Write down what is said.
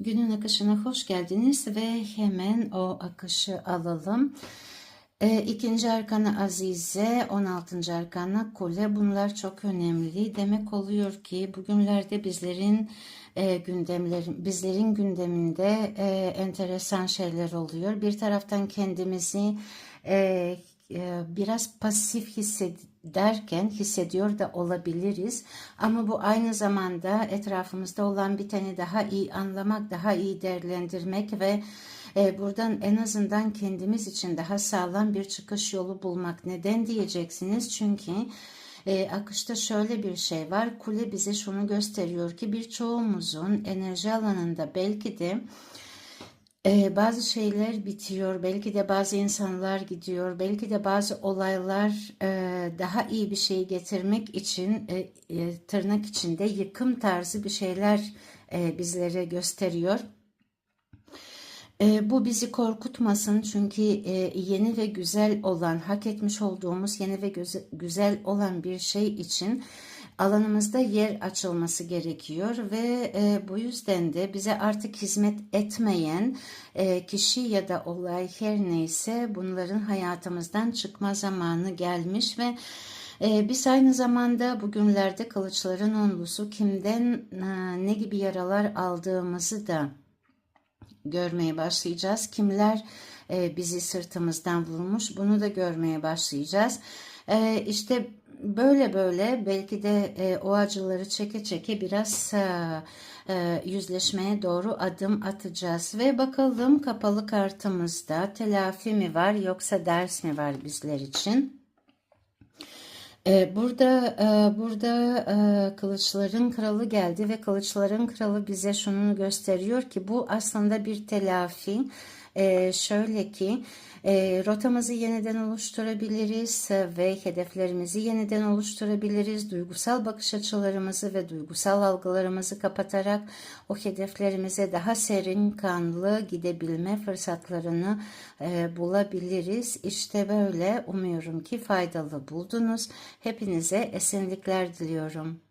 Günün akışına hoş geldiniz ve hemen o akışı alalım. E, ikinci arkana Azize, 16. arkana Kule bunlar çok önemli. Demek oluyor ki bugünlerde bizlerin e, gündemlerin bizlerin gündeminde e, enteresan şeyler oluyor. Bir taraftan kendimizi e, biraz pasif hissederken hissediyor da olabiliriz. Ama bu aynı zamanda etrafımızda olan biteni daha iyi anlamak, daha iyi değerlendirmek ve e, buradan en azından kendimiz için daha sağlam bir çıkış yolu bulmak. Neden diyeceksiniz? Çünkü e, akışta şöyle bir şey var. Kule bize şunu gösteriyor ki birçoğumuzun enerji alanında belki de ee, bazı şeyler bitiyor, belki de bazı insanlar gidiyor, belki de bazı olaylar e, daha iyi bir şey getirmek için e, e, tırnak içinde yıkım tarzı bir şeyler e, bizlere gösteriyor. E, bu bizi korkutmasın çünkü e, yeni ve güzel olan, hak etmiş olduğumuz yeni ve güze- güzel olan bir şey için alanımızda yer açılması gerekiyor ve e, bu yüzden de bize artık hizmet etmeyen e, kişi ya da olay her neyse bunların hayatımızdan çıkma zamanı gelmiş ve e, biz aynı zamanda bugünlerde kılıçların onlusu kimden e, ne gibi yaralar aldığımızı da görmeye başlayacağız. Kimler e, bizi sırtımızdan vurmuş bunu da görmeye başlayacağız. E, işte böyle böyle belki de e, o acıları çeke çeke biraz e, e, yüzleşmeye doğru adım atacağız. Ve bakalım kapalı kartımızda telafi mi var yoksa ders mi var bizler için? Ee, Burada e, burada e, kılıçların kralı geldi ve kılıçların kralı bize şunu gösteriyor ki bu aslında bir telafi. Ee, şöyle ki e, rotamızı yeniden oluşturabiliriz ve hedeflerimizi yeniden oluşturabiliriz. Duygusal bakış açılarımızı ve duygusal algılarımızı kapatarak o hedeflerimize daha serin kanlı gidebilme fırsatlarını e, bulabiliriz. İşte böyle umuyorum ki faydalı buldunuz. Hepinize esenlikler diliyorum.